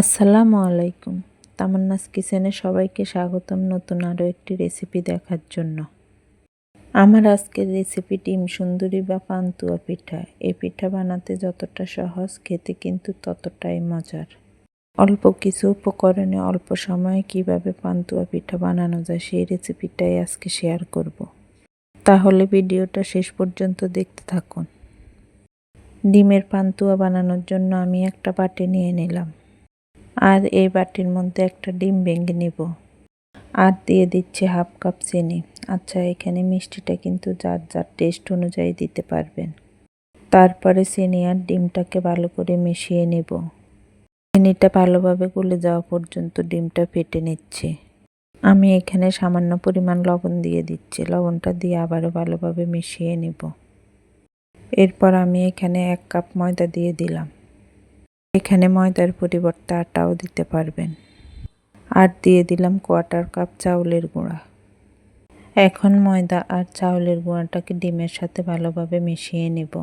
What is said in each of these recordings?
আসসালামু আলাইকুম। তামান্নাস কিচেনে সবাইকে স্বাগতম নতুন আরও একটি রেসিপি দেখার জন্য। আমার আজকের রেসিপি ডিম সুন্দরী বা পান্তুয়া পিঠা। এই পিঠা বানাতে যতটা সহজ, খেতে কিন্তু ততটাই মজার। অল্প কিছু উপকরণে অল্প সময়ে কীভাবে পান্তুয়া পিঠা বানানো যায় সেই রেসিপিটাই আজকে শেয়ার করব। তাহলে ভিডিওটা শেষ পর্যন্ত দেখতে থাকুন। ডিমের পান্তুয়া বানানোর জন্য আমি একটা বাটি নিয়ে নিলাম। আর এই বাটির মধ্যে একটা ডিম ভেঙে নিব। আর দিয়ে দিচ্ছি হাফ কাপ চিনি। আচ্ছা এখানে মিষ্টিটা কিন্তু যার যার টেস্ট অনুযায়ী দিতে পারবেন। তারপরে চিনি আর ডিমটাকে ভালো করে মিশিয়ে নেব। চিনিটা ভালোভাবে গলে যাওয়া পর্যন্ত ডিমটা ফেটে নিচ্ছি। আমি এখানে সামান্য পরিমাণ লবণ দিয়ে দিচ্ছি। লবণটা দিয়ে আবারও ভালোভাবে মিশিয়ে নেব। এরপর আমি এখানে এক কাপ ময়দা দিয়ে দিলাম। এখানে ময়দার পরিবর্তে আটাও দিতে পারবেন। আর দিয়ে দিলাম কোয়ার্টার কাপ চাউলের গুঁড়া। এখন ময়দা আর চাউলের গুঁড়াটাকে ডিমের সাথে ভালোভাবে মিশিয়ে নেব।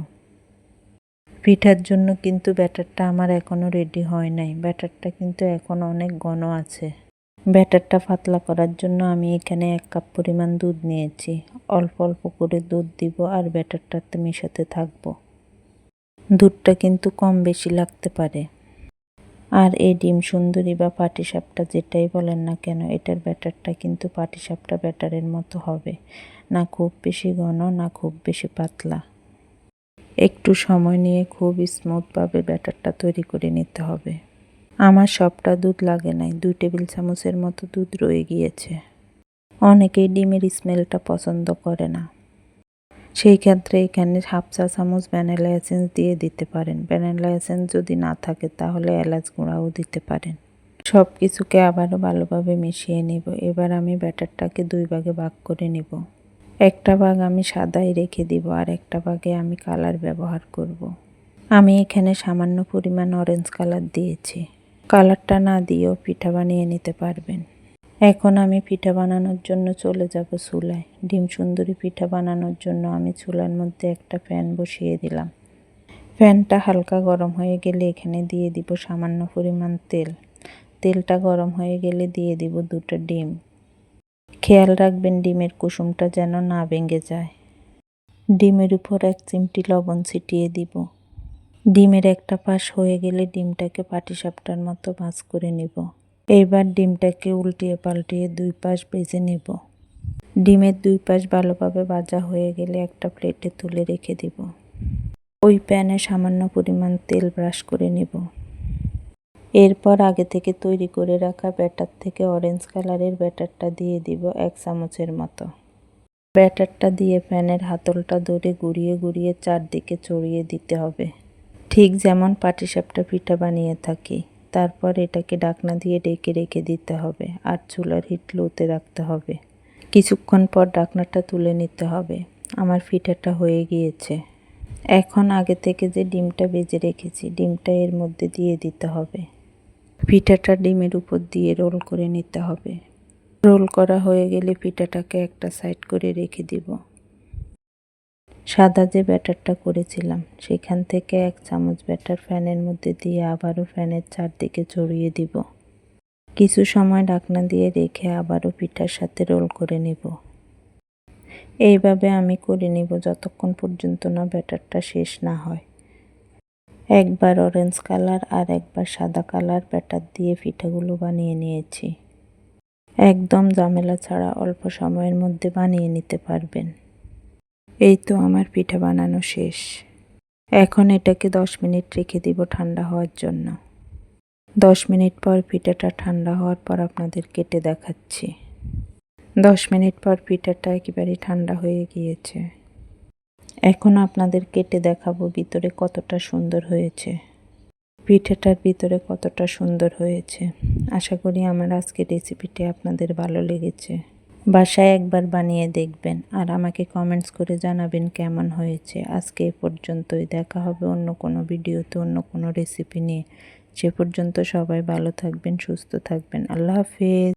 পিঠার জন্য কিন্তু ব্যাটারটা আমার এখনও রেডি হয় নাই। ব্যাটারটা কিন্তু এখন অনেক ঘন আছে। ব্যাটারটা পাতলা করার জন্য আমি এখানে এক কাপ পরিমাণ দুধ নিয়েছি। অল্প অল্প করে দুধ দিব আর ব্যাটারটাতে মেশাতে থাকব। দুধটা কিন্তু কম বেশি লাগতে পারে। আর এই ডিম সুন্দরী বা পাটিসাপটা যেটাই বলেন না কেন, এটার ব্যাটারটা কিন্তু পাটিসাপটা ব্যাটারের মতো হবে। না খুব বেশি ঘন, না খুব বেশি পাতলা। একটু সময় নিয়ে খুব স্মুথভাবে ব্যাটারটা তৈরি করে নিতে হবে। আমার সবটা দুধ লাগে নাই, দুই টেবিল চামচের মতো দুধ রয়ে গিয়েছে। অনেকেই ডিমের স্মেলটা পছন্দ করে না। সেই ক্ষেত্রে এখানে হাফ চা চামচ ভ্যানিলা এসেন্স দিয়ে দিতে পারেন। ভ্যানিলা এসেন্স যদি না থাকে তাহলে এলাচ গুঁড়াও দিতে পারেন। সব কিছুকে আবারও ভালোভাবে মিশিয়ে নিব। এবার আমি ব্যাটারটাকে দুই ভাগে ভাগ করে নিব। একটা ভাগ আমি সাদাই রেখে দিব আর একটা ভাগে আমি কালার ব্যবহার করব। আমি এখানে সামান্য পরিমাণ অরেঞ্জ কালার দিয়েছি। কালারটা না দিয়েও পিঠা বানিয়ে নিতে পারবেন। এখন আমি পিঠা বানানোর জন্য চলে যাব চুলায়। ডিম সুন্দরী পিঠা বানানোর জন্য আমি চুলার মধ্যে একটা ফ্যান বসিয়ে দিলাম। ফ্যানটা হালকা গরম হয়ে গেলে এখানে দিয়ে দিব সামান্য পরিমাণ তেল। তেলটা গরম হয়ে গেলে দিয়ে দিব দুটো ডিম। খেয়াল রাখবেন ডিমের কুসুমটা যেন না ভেঙে যায়। ডিমের উপর এক চিমটি লবণ ছিটিয়ে দিব। ডিমের একটা পাশ হয়ে গেলে ডিমটাকে পাটিসাপটার মতো ভাজ করে নেব। এইবার ডিমটাকে উল্টিয়ে পাল্টিয়ে দুই পাশ ভেজে নেব। ডিমের দুই পাশ ভালোভাবে ভাজা হয়ে গেলে একটা প্লেটে তুলে রেখে দিব। ওই প্যানে সামান্য পরিমাণ তেল ব্রাশ করে নেব। এরপর আগে থেকে তৈরি করে রাখা ব্যাটার থেকে অরেঞ্জ কালারের ব্যাটারটা দিয়ে দিব এক চামচের মতো। ব্যাটারটা দিয়ে প্যানের হাতলটা ধরে গুড়িয়ে গুড়িয়ে চারদিকে চড়িয়ে দিতে হবে। ঠিক যেমন পাটিসাপটা পিঠা বানিয়ে থাকি। তারপর এটাকে ডাকনা দিয়ে ডেকে রেখে দিতে হবে আর চুলার হিট লোতে রাখতে হবে। কিছুক্ষণ পর ডাকনাটা তুলে নিতে হবে। আমার পিঠাটা হয়ে গিয়েছে। এখন আগে থেকে যে ডিমটা বেজে রেখেছি, ডিমটা এর মধ্যে দিয়ে দিতে হবে। পিঠাটা ডিমের উপর দিয়ে রোল করে নিতে হবে। রোল করা হয়ে গেলে পিঠাটাকে একটা সাইড করে রেখে দিব। সাদা যে ব্যাটারটা করেছিলাম, সেখান থেকে এক চামচ ব্যাটার ফ্যানের মধ্যে দিয়ে আবারও ফ্যানের চারদিকে ছড়িয়ে দিব। কিছু সময় ঢাকনা দিয়ে রেখে আবারও পিঠার সাথে রোল করে নেব। এইভাবে আমি করে নিব যতক্ষণ পর্যন্ত না ব্যাটারটা শেষ না হয়। একবার অরেঞ্জ কালার আর একবার সাদা কালার ব্যাটার দিয়ে পিঠাগুলো বানিয়ে নিয়েছি। একদম ঝামেলা ছাড়া অল্প সময়ের মধ্যে বানিয়ে নিতে পারবেন। এই তো আমার পিঠা বানানো শেষ। এখন এটাকে দশ মিনিট রেখে দিব ঠান্ডা হওয়ার জন্য। দশ মিনিট পর পিঠাটা ঠান্ডা হওয়ার পর আপনাদের কেটে দেখাচ্ছি। দশ মিনিট পর পিঠাটা একেবারে ঠান্ডা হয়ে গিয়েছে। এখন আপনাদের কেটে দেখাবো ভিতরে কতটা সুন্দর হয়েছে। পিঠাটার ভিতরে কতটা সুন্দর হয়েছে। আশা করি আমার আজকের রেসিপিটি আপনাদের ভালো লেগেছে। বাসায় একবার বানিয়ে দেখবেন আর আমাকে কমেন্টস করে জানাবেন কেমন হয়েছে। আজকে এ পর্যন্তই। দেখা হবে অন্য কোনো ভিডিওতে, অন্য কোনো রেসিপি নিয়ে। সে পর্যন্ত সবাই ভালো থাকবেন, সুস্থ থাকবেন। আল্লাহ হাফেজ।